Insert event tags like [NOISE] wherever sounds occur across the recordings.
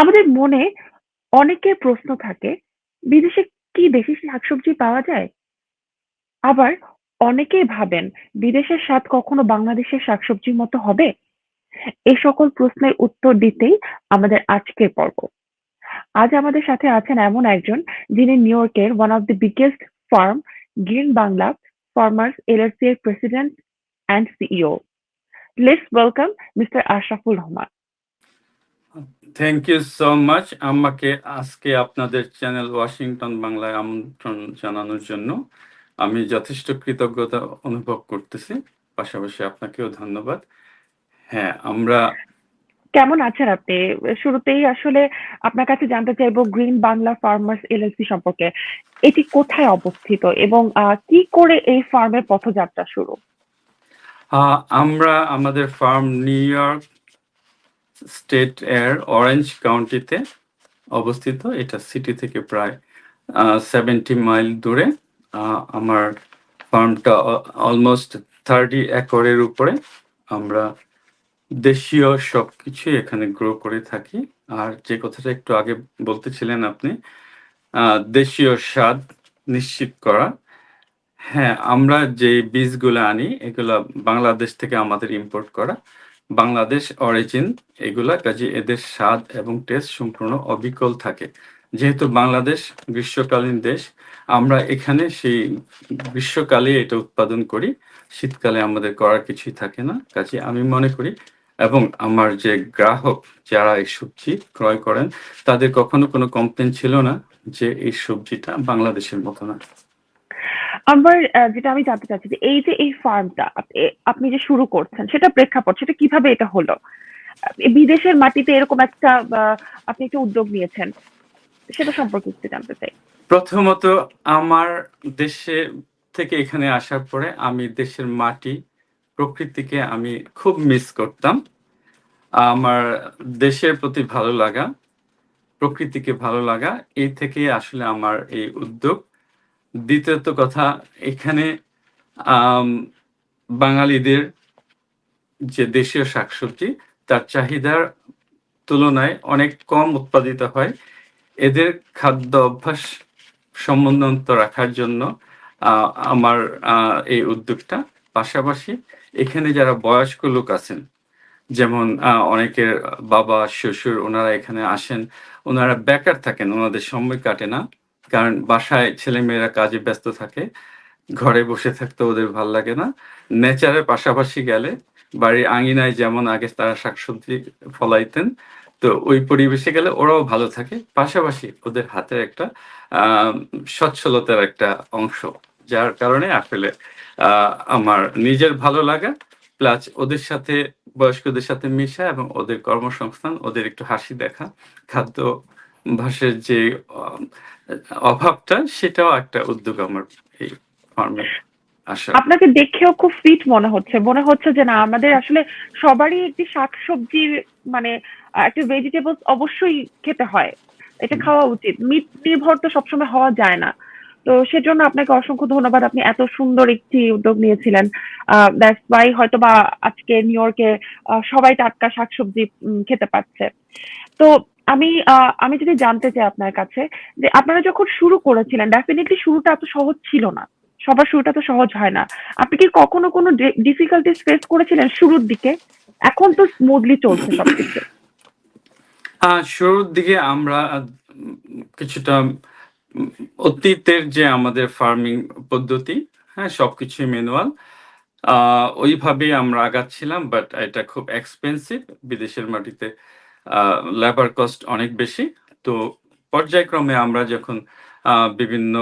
আমাদের মনে অনেকের প্রশ্ন থাকে, বিদেশে কি দেশি শাকসবজি পাওয়া যায়? আবার অনেকেই ভাবেন, বিদেশের স্বাদ কখনো বাংলাদেশের শাকসবজির মতো হবে? এ সকল প্রশ্নের উত্তর দিতেই আমাদের আজকের পর্ব। আজ আমাদের সাথে আছেন এমন একজন, যিনি নিউ ইয়র্কের one of the biggest farm Green Bangla Farmers LLC এর president and CEO. Let's welcome mister Ashraful Rahman. Thank you so much আমাকে আজকে আপনাদের চ্যানেল ওয়াশিংটন বাংলায় আমন্ত্রণ জানানোর জন্য আমি যথেষ্ট কৃতজ্ঞতা অনুভব করতেছি পাশাপাশি আপনাকেও ধন্যবাদ হ্যাঁ আমরা কেমন আছেন আপনি? শুরুতেই আসলে আপনার কাছে জানতে চাইব গ্রিন বাংলা ফার্মার্স এলএলসি সম্পর্কে। এটি কোথায় অবস্থিত এবং কি করে এই ফার্মের পথযাত্রা শুরু? আমরা আমাদের ফার্ম নিউ ইয়র্ক স্টেট এর অরেঞ্জ কাউন্টিতে অবস্থিত। এটা সিটি থেকে প্রায় সেভেন্টি মাইল দূরে। আমার ফার্মটা অলমোস্ট থার্টি একরের উপরে। আমরা দেশীয় সব সবকিছু এখানে গ্রো করে থাকি। আর যে কথাটা একটু আগে বলতেছিলেন আপনি দেশীয় স্বাদ নিশ্চিত করা। হ্যাঁ আমরা যে বীজগুলো আনি, এগুলা বাংলাদেশ থেকে আমাদের ইম্পোর্ট করা। বাংলাদেশ অরিজিন এগুলা, কাজে এদের স্বাদ এবং টেস্ট সম্পূর্ণ অবিকল থাকে। যেহেতু বাংলাদেশ গ্রীষ্মকালীন দেশ, আমরা এখানে সেই গ্রীষ্মকালে এটা উৎপাদন করি। শীতকালে আমাদের করার কিছুই থাকে না, কাজে আমি মনে করি এবং আমার যে গ্রাহক যারা এই সবজি ক্রয় করেন, তাদের কখনো কোনো কমপ্লেন ছিল না যে এই সবজিটা বাংলাদেশের মতো না। আমার যেটা আমি জানতে চাচ্ছি যে এই যে এই ফার্মটা আপনি যে শুরু করছেন সেটা প্রেক্ষাপট সেটা কীভাবে এটা হলো? বিদেশের মাটিতে এরকম একটা আপনি একটা উদ্যোগ নিয়েছেন। সেটা সম্পর্কে একটু জানতে চাই। প্রথমত আমার দেশে থেকে এখানে আসার পরে আমি দেশের মাটি, প্রকৃতিকে আমি খুব মিস করতাম। আমার দেশের প্রতি ভালো লাগা, প্রকৃতিকে ভালো লাগা এই থেকেই আসলে আমার এই উদ্যোগ। দ্বিতীয়ত কথা এখানে বাঙালিদের যে দেশীয় শাকসবজি তার চাহিদার তুলনায় অনেক কম উৎপাদিত হয়। এদের খাদ্য অভ্যাস সমুন্নত রাখার জন্য আমার এই উদ্যোগটা। পাশাপাশি এখানে যারা বয়স্ক লোক আছেন, যেমন অনেকের বাবা, শ্বশুর ওনারা এখানে আসেন। ওনারা বেকার থাকেন, ওনাদের সময় কাটে না। কারণ বাসায় ছেলেমেয়েরা কাজে ব্যস্ত থাকে। ঘরে বসে থাকতে ওদের ভালো লাগে না। নেচারের পাশাপাশি গেলে বাড়ির আঙিনায় যেমন আগে তারা শাকসবজি ফলাইতেন, তো ওই পরিবেশে গেলে ওরাও ভালো থাকে। পাশাপাশি ওদের হাতের একটা সচ্ছলতার একটা অংশ। যার কারণে আসলে আমার নিজের ভালো লাগা প্লাস ওদের সাথে বয়স্কদের সাথে মিশা এবং ওদের কর্মসংস্থান, ওদের একটু হাসি দেখা, খাদ্যাভ্যাসের যে অভাবটা সেটাও একটা উদ্যোগ আমার এই ফার্মে আপনাকে দেখেও খুব ফিট মনে হচ্ছে। মনে হচ্ছে যে না আমাদের আসলে সবারই একটি শাকসবজির মানে একটা ভেজিটেবলস অবশ্যই খেতে হয়। এটা খাওয়া উচিত। মিট নির্ভর তো সবসময় হওয়া যায় না। তো সেজন্য আপনাকে অসংখ্য ধন্যবাদ। আপনি এত সুন্দর একটি উদ্যোগ নিয়েছিলেন। দ্যাটস ওয়াই হয়তোবা আজকে নিউইয়র্কে আ সবাই টাটকা শাকসবজি খেতে পাচ্ছে। তো আমি আমি যদি জানতে চাই আপনার কাছে যে আপনারা যখন শুরু করেছিলেন ডেফিনেটলি শুরুটা এত সহজ ছিল না। সবার শুরুটা তো সহজ হয় না। আপনি কি কখনো কোনো ডি ডিফিকাল্টিজ ফেস করেছিলেন শুরুর দিকে? এখন তো স্মুথলি চলছে সবকিছু। শুরুর দিকে আমরা কিছুটা অতীতের যে আমাদের ফার্মিং পদ্ধতি, হ্যাঁ? সবকিছুই ম্যানুয়াল। ওইভাবেই আমরা আগাচ্ছিলাম বাট এটা খুব এক্সপেনসিভ। বিদেশের মাটিতে লেবার কস্ট অনেক বেশি। তো পর্যায়ক্রমে আমরা যখন বিভিন্ন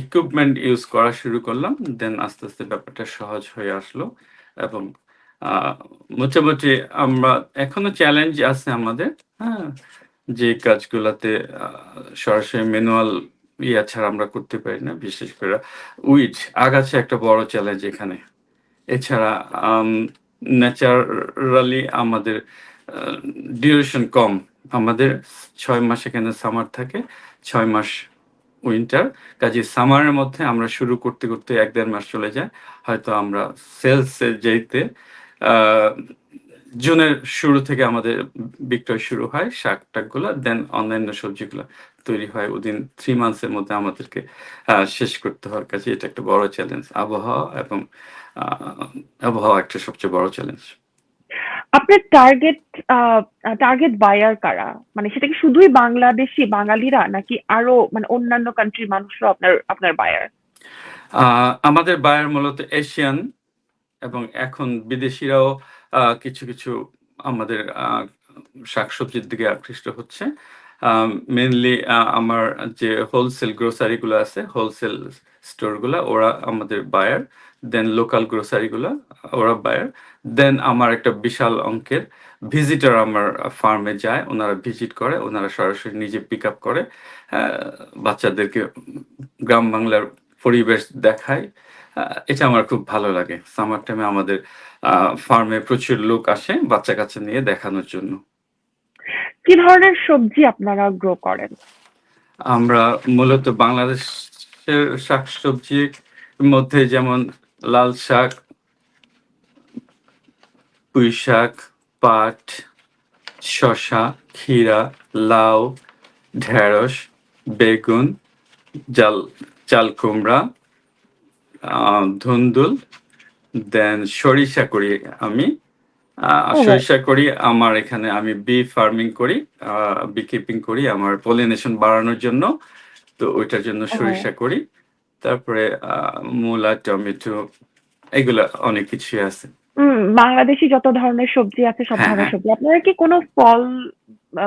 ইকুইপমেন্ট ইউজ করা শুরু করলাম, দেন আস্তে, আস্তে ব্যাপারটা সহজ হয়ে আসলো এবং মোটামুটি আমরা এখনও চ্যালেঞ্জ আছে আমাদের, হ্যাঁ? যে কাজগুলাতে সরাসরি ম্যানুয়াল ইয়া ছাড়া আমরা করতে পারি না। বিশেষ করে উইড, আগাছা একটা বড় চ্যালেঞ্জ এখানে। এছাড়া ন্যাচারালি আমাদের ডিউরেশন কম। আমাদের ছয় মাস এখানে সামার থাকে, ছয় মাস উইন্টার। কাজে সামারের মধ্যে আমরা শুরু করতে, করতে এক দেড় মাস চলে যায়। হয়তো আমরা সেলস এ যেইতে জুনের শুরু থেকে আমাদের বিক্রয় শুরু হয় শাক-টাকগুলা। দেন অন্যান্য সবজিগুলা তৈরি হয় উইদিন 3 মান্থস এর মধ্যে আমাদেরকে শেষ করতে হওয়ার কাজেই এটা একটা বড় চ্যালেঞ্জ। আবহাওয়া এবং আবহাওয়া একটা সবচেয়ে বড় চ্যালেঞ্জ। আপনার টার্গেট টার্গেট বায়ার কারা? মানে সেটা কি শুধুই বাংলাদেশি বাঙালিরা নাকি আরও মানে অন্যান্য কান্ট্রির মানুষরা আপনার আপনার বায়ার? আমাদের বায়ার মূলত এশিয়ান এবং এখন বিদেশিরাও কিছু, কিছু আমাদের শাকসবজির দিকে আকৃষ্ট হচ্ছে। আ আমার যে হোলসেল গ্রোসারি গুলা আছে, হোলসেল স্টোরগুলা ওরা আমাদের বায়ার। দেন লোকাল গ্রোসারি গুলা ওরা বায়ার। দেন আমার একটা বিশাল অঙ্কের ভিজিটার আমার ফার্মে যায়। ওনারা ভিজিট করে। ওনারা সরাসরি নিজে পিক আপ করে। বাচ্চাদেরকে গ্রাম বাংলার পরিবেশ দেখায়। এটা আমার খুব ভালো লাগে। সামার টাইমে আমাদের ফার্মে প্রচুর লোক আসে বাচ্চা-কাচ্চা নিয়ে দেখানোর জন্য। কি ধরনের সবজি আপনারা গ্রো করেন? আমরা মূলত বাংলাদেশের শাকসবজির মধ্যে যেমন লাল শাক পুঁইশাক, পাট, শসা, ক্ষীরা, লাউ, ঢেঁড়স, বেগুন, জাল চাল কুমড়া, ধুন্দুল, দেন সরিষা করি আমি। সরিষা করি আমার এখানে আমি বি ফার্মিং করি। বি কিপিং করি আমার পলিনেশন বাড়ানোর জন্য। তো ওইটার জন্য সরিষা করি। তারপরে আ মূলা, টমেটো এগুলা অনেক কিছুই আছে। হুম, বাংলাদেশী যত ধরনের সবজি আছে সব হ্যাঁ, ধরনের হ্যাঁ। সবজি। আপনারা কি কোন ফল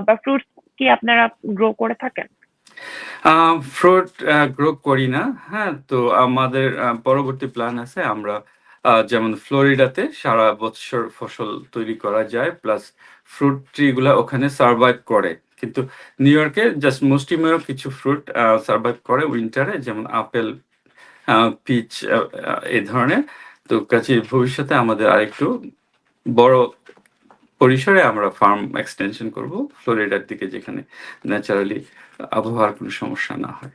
বা ফ্রুটস কি আপনারা গ্রো করে থাকেন? আ ফ্রুট গ্রো করি না। হ্যাঁ? তো আমাদের আ পরবর্তী প্ল্যান আছে আমরা আ যেমন ফ্লোরিডাতে সারা বৎসর ফসল তৈরি করা যায়। প্লাস ফ্রুট ট্রি গুলা ওখানে সার্ভাইভ করে। কিন্তু নিউ ইয়র্কে জাস্ট মুষ্টিমেয় কিছু ফ্রুট সার্ভাইভ করে উইন্টারে যেমন আপেল, পিচ এ ধরনের। তো কাজেই ভবিষ্যতে আমাদের আরেকটু বড় পরিসরে আমরা ফার্ম এক্সটেনশন করব ফ্লোরিডার দিকে যেখানে ন্যাচারালি আবহাওয়ার কোনো সমস্যা না হয়।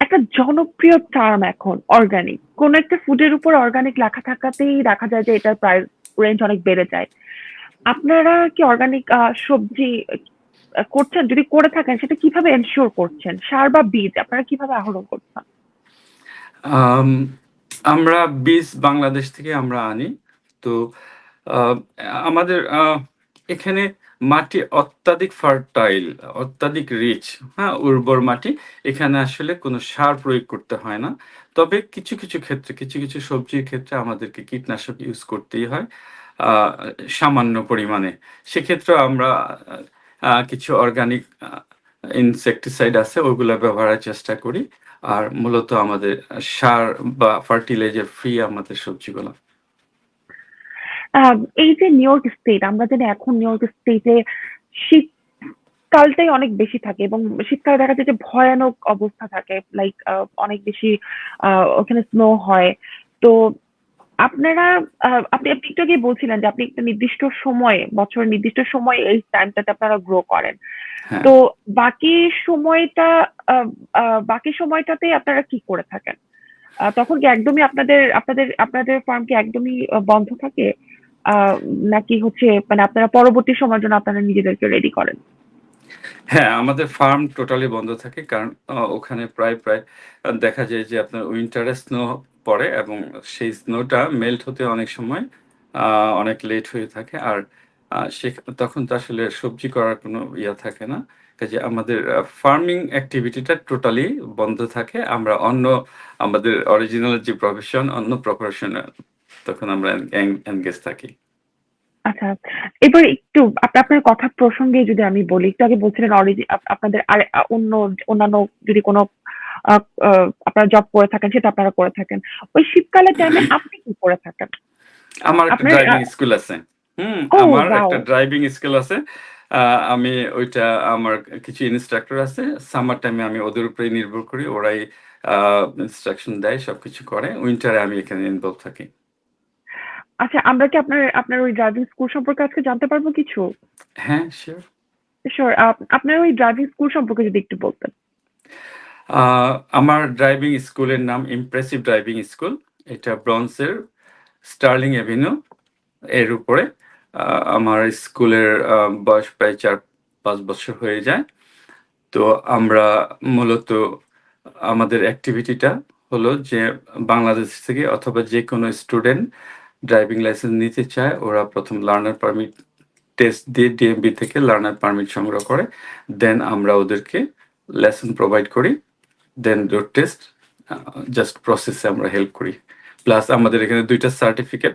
একটা জনপ্রিয় টার্ম এখন অর্গানিক। কোন একটা ফুডের উপর অর্গানিক লেখা থাকাতেই দেখা যায় যে এটার প্রাইস রেঞ্জ অনেক বেড়ে যায়। আপনারা কি অর্গানিক সবজি করছেন? যদি করে থাকেন সেটা কীভাবে এনশিওর করছেন? সার বা বীজ আপনারা কীভাবে আহরণ করছেন? আম আমরা বীজ বাংলাদেশ থেকে আমরা আনি। তো আমাদের এখানে মাটি অত্যাধিক ফার্টাইল, অত্যাধিক রিচ, হ্যাঁ? উর্বর মাটি। এখানে আসলে কোনো সার প্রয়োগ করতে হয় না। তবে কিছু, কিছু ক্ষেত্রে কিছু, কিছু সবজির ক্ষেত্রে আমাদেরকে কীটনাশক ইউজ করতেই হয় সামান্য পরিমাণে। সেক্ষেত্রে আমরা কিছু অর্গানিক ইনসেক্টিসাইড আছে ওগুলা ব্যবহারের চেষ্টা করি। আর মূলত আমাদের সার বা ফার্টিলাইজার ফ্রি আমাদের সবজিগুলো এই যে নিউ ইয়র্ক স্টেট আমরা জানি এখন নিউ ইয়র্ক স্টেটে শীতকালটাই অনেক বেশি থাকে এবং শীতকালে দেখা যায় যে ভয়ানক অবস্থা থাকে। লাইক অনেক বেশি ওখানে স্নো হয়। তো আপনারা আপনি আপনি একটু আগেই বলছিলেন যে আপনি একটা নির্দিষ্ট সময়ে বছরের নির্দিষ্ট সময়ে এই টাইমটাতে আপনারা গ্রো করেন। হ্যাঁ। তো বাকি সময়টা বাকি সময়টাতে আপনারা কি করে থাকেন? তখন কি একদমই আপনাদের আপনাদের আপনাদের ফার্ম কি একদমই বন্ধ থাকে? নাকি হচ্ছে মানে আপনারা পরবর্তী সময়ের জন্য আপনারা নিজেদেরকে রেডি করেন? হ্যাঁ, আমাদের ফার্ম টোটালি বন্ধ থাকে। কারণ ওখানে প্রায়, প্রায় দেখা যায় যে আপনার উইন্টারে স্নো পড়ে এবং সেই স্নোটা মেল্ট হতে অনেক সময় অনেক লেট হয়ে থাকে। আর সে তখন তো আসলে সবজি করার কোনো ইয়া থাকে না। কাজেই আমাদের ফার্মিং অ্যাক্টিভিটিটা টোটালি বন্ধ থাকে। আমরা অন্য আমাদের অরিজিনাল যে প্রফেশন অন্য প্রফেশন তখন আমরা এনগেজ থাকি। আচ্ছা। এবার একটু আপনার কথা প্রসঙ্গে যদি আমি বলি, একটু আগে বলছিলেন আপনাদের অন্য অন্যান্য যদি কোন আপনারা জব করে থাকেন সেটা আপনারা করে থাকেন। ওই শীতকালের টাইমে আপনি কি করে থাকেন? আমার একটা ড্রাইভিং স্কুল আছে। হুম? আমার একটা ড্রাইভিং স্কুল আছে। আমি ওইটা আমার কিছু ইন্সট্রাক্টর আছে। সামার টাইমে আমি ওদের উপরে নির্ভর করি। ওরাই ইনস্ট্রাকশন দেয়, সবকিছু করে। উইন্টারে আমি এখানে ইনভলভ থাকি। আচ্ছা, আমরা কি আপনার আপনার ওই ড্রাইভিং স্কুল সম্পর্কে আজকে জানতে পারব কিছু? হ্যাঁ। সিউর। আপ আপনার ওই ড্রাইভিং স্কুল সম্পর্কে যদি একটু বলতেন। আমার ড্রাইভিং স্কুলের নাম ইমপ্রেসিভ ড্রাইভিং স্কুল। এটা ব্রন্সের স্টার্লিং এভিনিউ এর উপরে। আমার স্কুলের বয়স প্রায় চার, পাঁচ বছর হয়ে যায়। তো আমরা মূলত আমাদের অ্যাক্টিভিটিটা হলো যে বাংলাদেশ থেকে অথবা যে কোনো স্টুডেন্ট ড্রাইভিং লাইসেন্স নিতে চায়, ওরা প্রথম লার্নার পারমিট টেস্ট দিয়ে ডিএমবি থেকে লার্নার পারমিট সংগ্রহ করে। দেন আমরা ওদেরকে লেসন প্রোভাইড করি। দেন রোড টেস্ট জাস্ট প্রসেসে আমরা হেল্প করি। প্লাস আমাদের এখানে দুইটা সার্টিফিকেট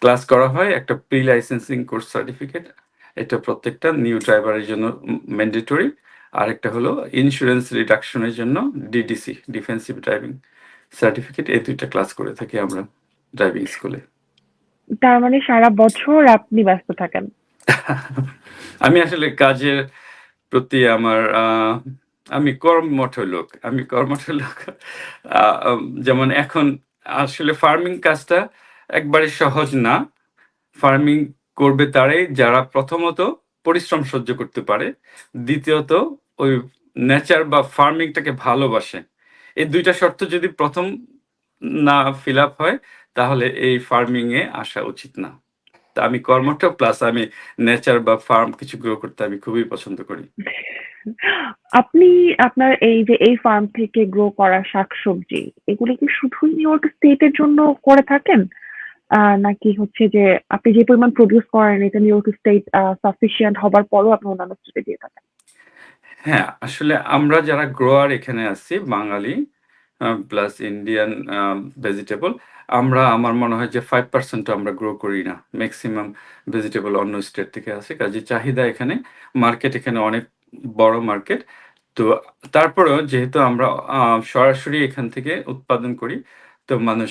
ক্লাস করা হয় একটা প্রি লাইসেন্সিং কোর্স সার্টিফিকেট এটা প্রত্যেকটা নিউ ড্রাইভারের জন্য ম্যান্ডেটরি আর একটা হলো ইন্স্যুরেন্স রিডাকশনের জন্য ডিডিসি ডিফেন্সিভ ড্রাইভিং সার্টিফিকেট এই দুইটা ক্লাস করে থাকি আমরা ড্রাইভিং স্কুলে তার মানে সারা বছর আপনি ব্যস্ত থাকেন। [LAUGHS] আমি আসলে কাজের প্রতি আমার আহ, আমি কর্মঠ লোক, আমি কর্মঠ লোক। যেমন এখন আসলে ফার্মিং কাজটা একবারে সহজ না। ফার্মিং করবে তারাই যারা প্রথমত পরিশ্রম সহ্য করতে পারে, দ্বিতীয়ত ওই নেচার বা ফার্মিংটাকে ভালোবাসে। এই দুইটা শর্ত যদি প্রথম না ফিল আপ হয়, তাহলে এই ফার্মিং এ আসা উচিত না। তা আমি কর্মঠ প্লাস আমি নেচার বা ফার্ম কিছু গ্রো করতে আমি খুবই পছন্দ করি। আপনি আপনার এই যে এই ফার্ম থেকে গ্রো করা শাকসবজি, এগুলি কি শুধুই নিউ ইয়র্ক স্টেটের জন্য করে থাকেন? নাকি হচ্ছে যে আপনি যে পরিমাণ প্রডিউস করেন, এটা নিউ ইয়র্ক স্টেট সাফিসিয়েন্ট হবার পরও আপনি অন্যান্য স্টেটে দিয়ে থাকেন? হ্যাঁ আসলে আমরা যারা গ্রোয়ার এখানে আছি, বাঙালি প্লাস ইন্ডিয়ান ভেজিটেবল আমরা, আমার মনে হয় যে ফাইভ পার্সেন্ট আমরা গ্রো করি না। ম্যাক্সিমাম ভেজিটেবল অন্য স্টেট থেকে আসে। কাজে চাহিদা এখানে মার্কেট এখানে অনেক বড় মার্কেট। তো তারপরেও যেহেতু আমরা সরাসরি এখান থেকে উৎপাদন করি, তো মানুষ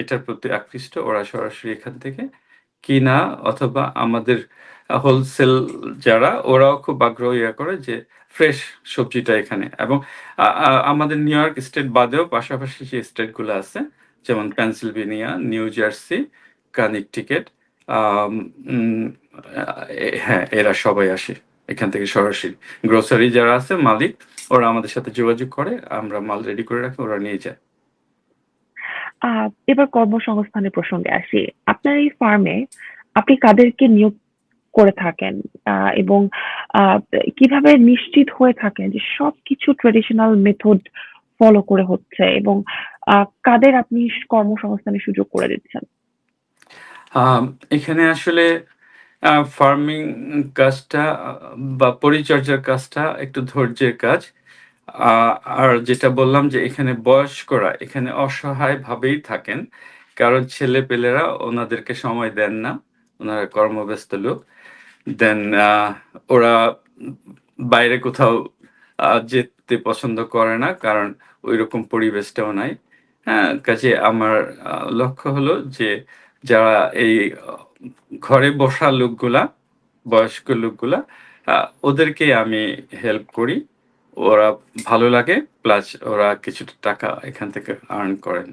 এটার প্রতি আকৃষ্ট। ওরা সরাসরি এখান থেকে কিনা অথবা আমাদের হোলসেল যারা, ওরাও খুব আগ্রহ ইয়া করে যে ফ্রেশ সবজিটা এখানে। এবং আমাদের নিউ ইয়র্ক স্টেট বাদেও পাশাপাশি যে স্টেটগুলো আছে, যেমন পেনসিলভেনিয়া নিউ জার্সি কানেকটিকেট হ্যাঁ এরা সবাই আসে। এখান থেকে সরাসরি গ্রোসারি যারা আছে মালিক ওরা আমাদের সাথে যোগাযোগ করে আমরা মাল রেডি করে রাখি ওরা নিয়ে যায়। আহ, এবার কর্মসংস্থানের প্রসঙ্গে আসি। আপনার এই ফার্মে আপনি কাদেরকে নিয়োগ করে থাকেন? আহ, এবং আহ, কীভাবে নিশ্চিত হয়ে থাকেন যে সবকিছু ট্রেডিশনাল মেথড ফলো করে হচ্ছে এবং কাদের আপনি কর্মসংস্থানের সুযোগ করে দিচ্ছেন? এখানে আসলে ফার্মিং কাজটা বা পরিচর্যার কাজটা একটু ধৈর্যের কাজ। আর যেটা বললাম যে এখানে বয়স্করা এখানে অসহায় ভাবেই থাকেন, কারণ ছেলে পেলেরা ওনাদেরকে সময় দেন না, ওনারা কর্মব্যস্ত লোক। দেন ওরা বাইরে কোথাও যেতে পছন্দ করে না, কারণ ওই রকম পরিবেশটাও নাই। হ্যাঁ কাজে আমার লক্ষ্য হলো যে যারা এই ঘরে বসা লোকগুলা বয়স্ক লোকগুলা ওদেরকে আমি হেল্প করি। ওরা ভালো লাগে প্লাস ওরা কিছুটা টাকা এখান থেকে আর্ন করেন।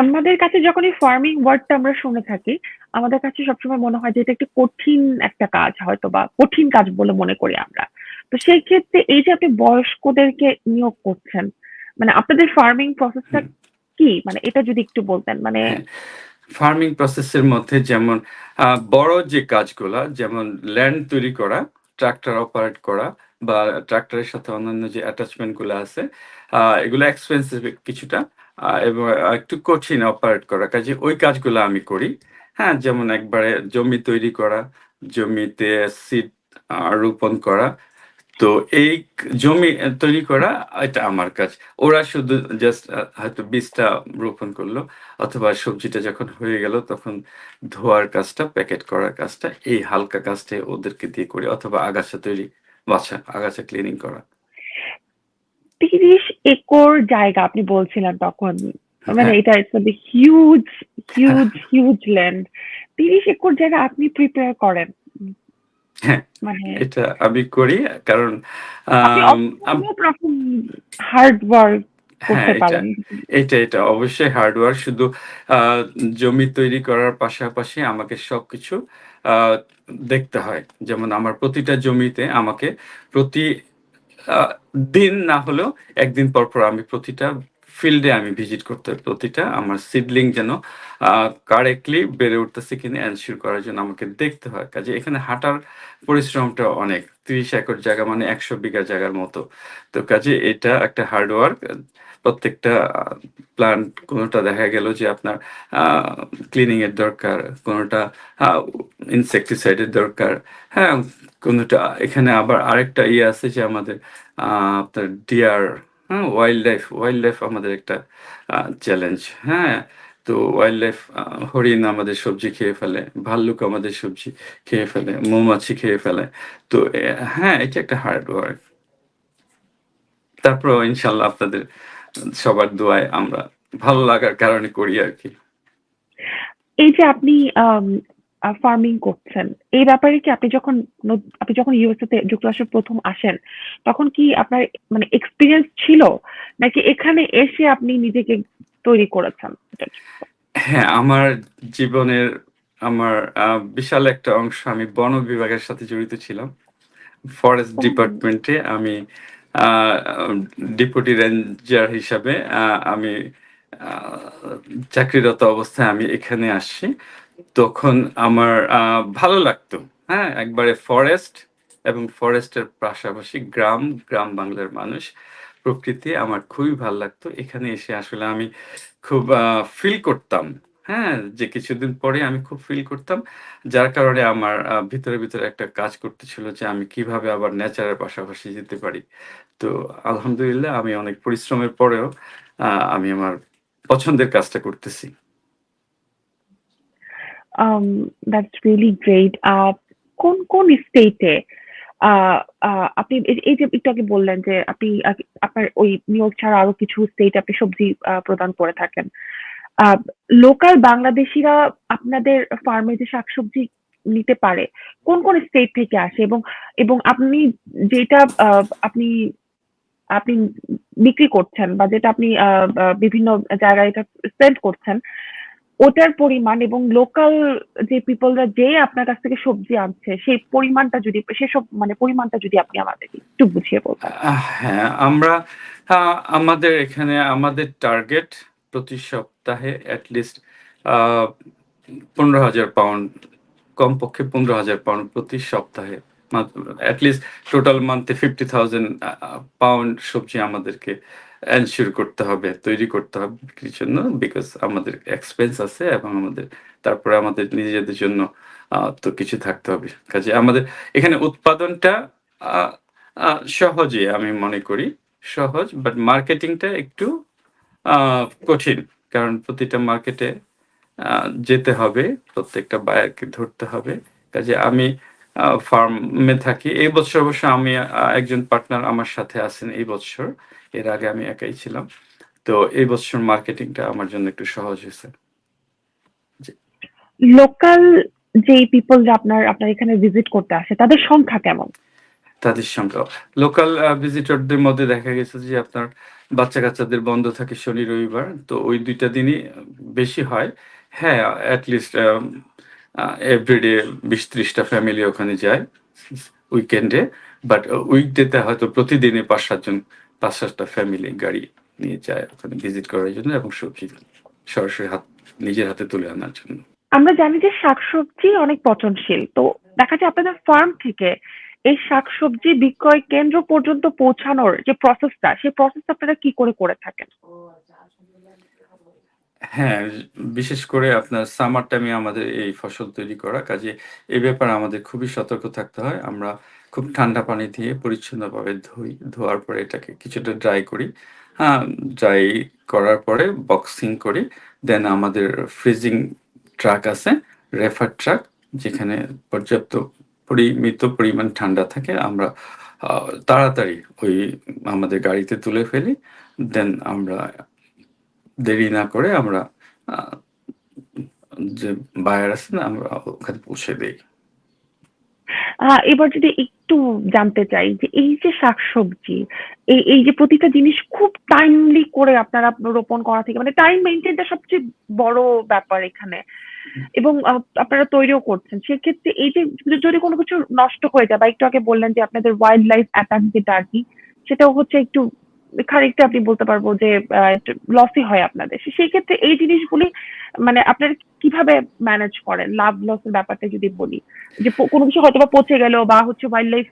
আমাদের কাছে যখন এই ফার্মিং ওয়ার্ডটা আমরা শুনে থাকি আমাদের কাছে সবসময় মনে হয় যে এটা একটি কঠিন একটা কাজ হয়তো বা কঠিন কাজ বলে মনে করি আমরা। তো সেই ক্ষেত্রে এই যে আপনি বয়স্কদেরকে নিয়োগ করছেন মানে আপনাদের ফার্মিং প্রসেসটা কি? মানে এটা যদি একটু বলতেন মানে হ্যাঁ। ফার্মিং প্রসেসের মধ্যে যেমন বড় যে কাজগুলা, যেমন ল্যান্ড তৈরি করা ট্রাক্টর অপারেট করা বা ট্রাক্টরের সাথে অন্যান্য যে অ্যাটাচমেন্টগুলো আছে এগুলো এক্সপেন্সিভ কিছুটা এবং একটু কঠিন অপারেট করা। কাজে ওই কাজগুলো আমি করি। হ্যাঁ যেমন একবারে জমি তৈরি করা, জমিতে সিড রোপণ করা তো এই জমি তৈরি করা এটা আমার কাজ। ওরা শুধু জাস্ট হয়তো বীজটা রোপণ করল অথবা সবজিটা যখন হয়ে গেল তখন ধোয়ার কাজটা প্যাকেট করার কাজটা এই হালকা কাজটা ওদেরকে দিয়ে করি অথবা আগাছা তৈরি বাছা আগাছা ক্লিনিং করা। তিরিশ একর জায়গা আপনি বলছিলেন তখন। মানে হ্যাঁ এটা it's huge huge huge land তিরিশ একর জায়গা আপনি প্রিপেয়ার করেন। হ্যাঁ [LAUGHS] মানে এটা আমি করি কারণ অনেক রকম হার্ড ওয়ার্ক হ্যাঁ এটা এটা এটা অবশ্যই হার্ডওয়ার্ক শুধু আহ, জমি তৈরি করার পাশাপাশি আমাকে সবকিছু আহ, দেখতে হয়। যেমন আমার প্রতিটা জমিতে আমাকে প্রতি দিন না হলেও একদিন পর পর আমি প্রতিটা ফিল্ডে আমি ভিজিট করতে প্রতিটা আমার সিডলিং যেন কারেক্টলি বেড়ে উঠতেছে কিনা এনশিওর করার জন্য আমাকে দেখতে হয়। কাজে এখানে হাঁটার পরিশ্রমটা অনেক। তিরিশ একর জায়গা মানে একশো বিঘা জায়গার মতো। তো কাজে এটা একটা হার্ডওয়ার্ক প্রত্যেকটা প্লান্ট কোনোটা দেখা গেল যে আপনার ক্লিনিং এর দরকার, কোনোটা ইনসেকটিসাইডের দরকার। হ্যাঁ কোনোটা, এখানে আবার আরেকটা ইয়ে আছে যে আমাদের আপনার ডিয়ার হ্যাঁ ওয়াইল্ড লাইফ ওয়াইল্ড লাইফ আমাদের একটা চ্যালেঞ্জ হ্যাঁ। তো ওয়াইল্ড লাইফ হরিণ আমাদের সবজি খেয়ে ফেলে, ভাল্লুক আমাদের সবজি খেয়ে ফেলে, মৌমাছি খেয়ে ফেলে। তো হ্যাঁ এটা একটা হার্ড ওয়ার্ক তারপর ইনশাল্লাহ আপনাদের সবার দোয়ায় আমরা ভালো লাগার কারণে করি আর কি। এই যে আপনি ফার্মিং করছেন। এই ব্যাপারে কি আপনি যখন আপনি যখন ইউএসএ তে যুক্তরাষ্ট্রে প্রথম আসেন তখন কি আপনার মানে এক্সপিরিয়েন্স ছিল? নাকি এখানে এসে আপনি নিজেকে তৈরি করেছেন? হ্যাঁ আমার জীবনের আমার বিশাল একটা অংশ আমি বন বিভাগের সাথে জড়িত ছিলাম। ফরেস্ট ডিপার্টমেন্টে আমি ডিপুটি রেঞ্জার হিসাবে আমি চাকরিরত অবস্থায় আমি এখানে আসছি। তখন আমার ভালো লাগতো। হ্যাঁ একবারে ফরেস্ট এবং ফরেস্টের পাশাপাশি গ্রাম গ্রাম বাংলার মানুষ, প্রকৃতি আমার খুবই ভালো লাগতো। এখানে এসে আসলে আমি খুব ফিল করতাম। হ্যাঁ যে কিছুদিন পরে আমি খুব ফিল করতাম। যার কারণে আমার ভিতরে ভিতরে একটা কাজ করতেছিল যে আমি কীভাবে আবার নেচারের পাশাপাশি যেতে পারি। তো আলহামদুলিল্লাহ আমি অনেক পরিশ্রমের পরেও আমি আমার পছন্দের কাজটা করতেছি। Really great. Uh, কোন কোন স্টেটে আপনি এই- যে একটু আগে বললেন যে আপনি আপনার ওই নিয়োগ ছাড়া আরও কিছু স্টেট আপনি সবজি প্রদান করে থাকেন লোকাল বাংলাদেশিরা আপনাদের ফার্মে যে শাকসবজি নিতে পারে কোন কোন স্টেট থেকে আসে এবং এবং আপনি যেটা আপনি আপনি বিক্রি করছেন বা যেটা আপনি বিভিন্ন জায়গায় এটা সেন্ড করছেন ওটার পরিমাণ এবং লোকাল যে পিপলরা যে আপনার কাছ থেকে সবজি আনছে সেই পরিমাণটা যদি সেসব মানে পরিমাণটা যদি আপনি আমাদের একটু বুঝিয়ে বলতেন। হ্যাঁ আমরা আহ, আমাদের এখানে আমাদের টার্গেট প্রতি সপ্তাহে অ্যাটলিস্ট পনেরো হাজার পাউন্ড কমপক্ষে পনেরো হাজার পাউন্ড প্রতি সপ্তাহে অ্যাটলিস্ট টোটাল মান্থে ফিফটি থাউজেন্ড পাউন্ড সবজি আমাদেরকে এনশিওর করতে হবে, তৈরি করতে হবে বিক্রির জন্য বিকজ আমাদের এক্সপেন্স আছে এবং আমাদের, তারপরে আমাদের নিজেদের জন্য তো কিছু থাকতে হবে। কাজে আমাদের এখানে উৎপাদনটা সহজে আমি মনে করি, সহজ বাট মার্কেটিংটা একটু কঠিন, কারণ প্রতিটা মার্কেটে যেতে হবে, প্রত্যেকটা বায়ারকে ধরতে হবে। কাজে আমি ফার্মে থাকি, এই বছর অবশ্য আমি একজন পার্টনার আমার সাথে আছেন এই বছর। এর আগে আমি একাই ছিলাম। তো এই বছর মার্কেটিংটা আমার জন্য একটু সহজ হয়েছে। লোকাল যে পিপল আপনার আপনার এখানে ভিজিট করতে আসে তাদের সংখ্যা কেমন? তাদের সংখ্যা লোকাল ভিজিটরদের মধ্যে দেখা গেছে যে আপনার বাচ্চা কাচ্চাদের বন্ধ থাকে শনি রবিবার তো ওই দুইটা দিনই বেশি হয়। হ্যাঁ অ্যাটলিস্ট এভরিডে বিশ ত্রিশটা ফ্যামিলি ওখানে যায় উইকেন্ডে বাট উইকডেতে হয়তো প্রতিদিনই পাঁচ সাতজন পাঁচ সাতটা ফ্যামিলি গাড়ি নিয়ে যায় ওখানে ভিজিট করার জন্য এবং সবজি সরাসরি হাত নিজের হাতে তুলে আনার জন্য। আমরা জানি যে শাকসবজি অনেক পচনশীল। তো দেখা যায় আপনাদের ফার্ম থেকে এই শাকসবজি বিক্রয় কেন্দ্র পর্যন্ত পৌঁছানোর যে প্রসেসটা সেই প্রসেসটা আপনারা কি করে করে থাকেন? হ্যাঁ বিশেষ করে আপনার সামার টাইমে আমাদের এই ফসল তৈরি করা। কাজে এই ব্যাপারে আমাদের খুবই সতর্ক থাকতে হয়। আমরা খুব ঠান্ডা পানি দিয়ে পরিচ্ছন্নভাবে ধুই, ধোয়ার পরে এটাকে কিছুটা ড্রাই করি। হ্যাঁ ড্রাই করার পরে বক্সিং করি। দেন আমাদের ফ্রিজিং ট্রাক আছে রেফার ট্রাক যেখানে পর্যাপ্ত পরিমিত পরিমাণ ঠান্ডা থাকে, আমরা তাড়াতাড়ি ওই আমাদের গাড়িতে তুলে ফেলি। দেন আমরা দেরি না করে আমরা যে বায়ার আছে না, আমরা ওখানে পৌঁছে দিই। এবার যদি একটু জানতে চাই যে এই যে শাকসবজি, এই এই যে প্রতিটা জিনিস খুব টাইমলি করে আপনারা রোপণ করা থেকে মানে টাইম মেনটেনটা সবচেয়ে বড় ব্যাপার এখানে। এবং আপনারা তৈরিও করছেন। সেক্ষেত্রে এই যে যদি কোনো কিছু নষ্ট হয়ে যায়, বা একটু আগে বললেন যে আপনাদের ওয়াইল্ড লাইফ অ্যাটাক যেটা আর কি, সেটাও হচ্ছে একটু খানিকটা আপনি বলতে পারব যে লসই হয় আপনাদের। সেই ক্ষেত্রে এই জিনিসগুলি মানে আপনার কীভাবে ম্যানেজ করেন? লাভ লসের ব্যাপারটা যদি বলি, যে কোনো কিছু হয়তো বা পচে গেল বা হচ্ছে ওয়াইল্ড লাইফ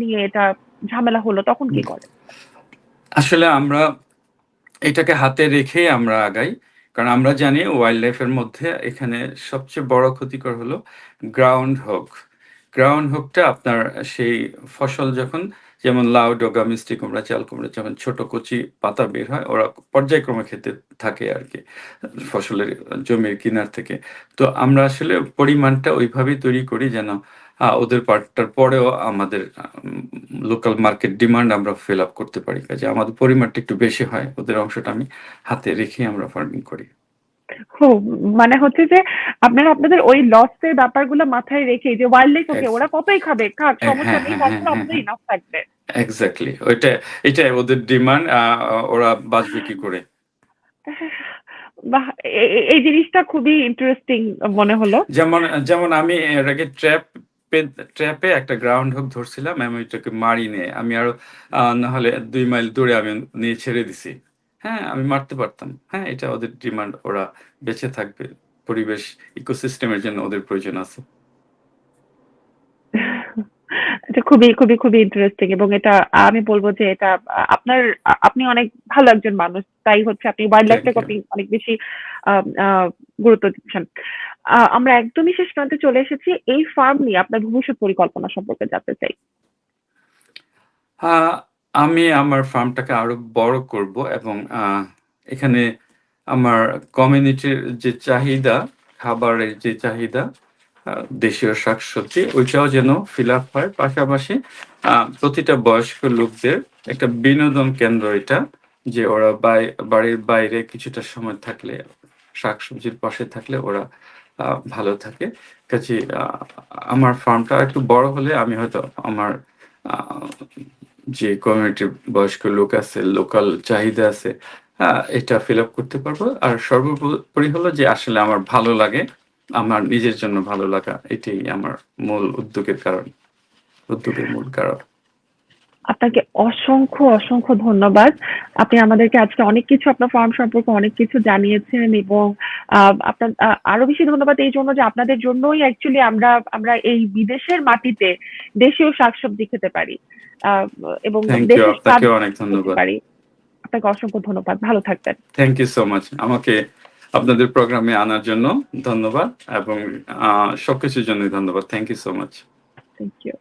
নিয়ে এটা ঝামেলা হলো, তখন কি করে আসলে আমরা এটাকে হাতে রেখেই আমরা আগাই। কারণ আমরা জানি ওয়াইল্ড লাইফের মধ্যে এখানে সবচেয়ে বড় ক্ষতিকর হলো গ্রাউন্ড হোক গ্রাউন্ড হোকটা আপনার সেই ফসল যখন যেমন লাউ, ডগা, মিষ্টি কুমড়া, চাল কুমড়া যখন ছোট কচি পাতা বের হয়, ওরা পর্যায়ক্রমে খেতে থাকে আর কি, ফসলের জমির কিনার থেকে। তো আমরা আসলে পরিমাণটা ওইভাবেই তৈরি করি যেন ওদের পার্টটার পরেও আমাদের লোকাল মার্কেট ডিমান্ড আমরা ফিল আপ করতে পারি। কাজে আমাদের পরিমাণটা একটু বেশি হয়, ওদের অংশটা আমি হাতে রেখে আমরা ফার্মিং করি। মানে হচ্ছে যে আপনারা আপনাদের ওই লসের ব্যাপারগুলো মাথায় রেখে যে ওয়াইল্ড লাইফ ওকে ওরা কতই খাবে? খাক হ্যাঁ, সমস্যা হ্যাঁ, নেই হ্যাঁ, আমাদের। ইনাফ থাকবে। এক্স্যাক্টলি ওইটা এটাই ওদের ডিমান্ড ওরা বাঁচবে কি করে? এই জিনিসটা খুবই ইন্টারেস্টিং মনে হলো। যেমন যেমন আমি এর আগে ট্র্যাপ ট্র্যাপে একটা গ্রাউন্ড হোক ধরছিলাম আমি ওইটাকে মারি নিয়ে আমি আরও না হলে দুই মাইল দূরে আমি নিয়ে ছেড়ে দিছি। হ্যাঁ আমি মারতে পারতাম। হ্যাঁ এটা ওদের ডিমান্ড ওরা বেঁচে থাকবে। পরিবেশ ইকোসিস্টেমের জন্য ওদের প্রয়োজন আছে। এটা খুবই খুবই খুবই ইন্টারেস্টিং এবং এটা আমি বলব যে এটা আপনার আপনি অনেক ভালো একজন মানুষ। তাই হচ্ছে আপনি ওয়াইল্ড লাইফটাকে আপনি অনেক বেশি গুরুত্ব দিচ্ছেন। আমরা একদমই শেষ প্রান্তে চলে এসেছি। এই ফার্ম নিয়ে আপনার ভবিষ্যৎ পরিকল্পনা সম্পর্কে জানতে চাই। আমি আমার ফার্মটাকে আরও বড় করব এবং এখানে আমার কমিউনিটির যে চাহিদা, খাবারের যে চাহিদা দেশীয় শাকসবজি, ওইটাও যেন ফিল আপ হয়। পাশাপাশি প্রতিটা বয়স্ক লোকদের একটা বিনোদন কেন্দ্র এটা, যে ওরা বাই- বাড়ির বাইরে কিছুটা সময় থাকলে, শাকসবজির পাশে থাকলে ওরা ভালো থাকে। কাজে আমার ফার্মটা একটু বড় হলে আমি হয়তো আমার যে কমিউনিটির বয়স্ক লোক আছে লোকাল চাহিদা আছে এটা ফিল আপ করতে পারব। আর সর্বোপরি হলো যে আসলে আমার ভালো লাগে, আমার নিজের জন্য ভালো লাগা, এটাই আমার মূল উদ্যোগের কারণ, উদ্যোগের মূল কারণ। আপনাকে অসংখ্য অসংখ্য ধন্যবাদ। আপনি আমাদেরকে আজকে অনেক কিছু আপনার ফার্ম সম্পর্কে অনেক কিছু জানিয়েছেন এবং আপনার আরও বেশি ধন্যবাদ এই জন্য যে আপনাদের জন্যই অ্যাকচুয়ালি আমরা আমরা এই বিদেশের মাটিতে দেশীয় শাকসবজি খেতে পারি। এবং দেশের আপনাকে অনেক ধন্যবাদ। আপনাকে অসংখ্য ধন্যবাদ। ভালো থাকবেন। থ্যাংক ইউ সো মাচ আমাকে আপনাদের প্রোগ্রামে আনার জন্য ধন্যবাদ এবং সবকিছুর জন্য ধন্যবাদ। Thank you so much thank you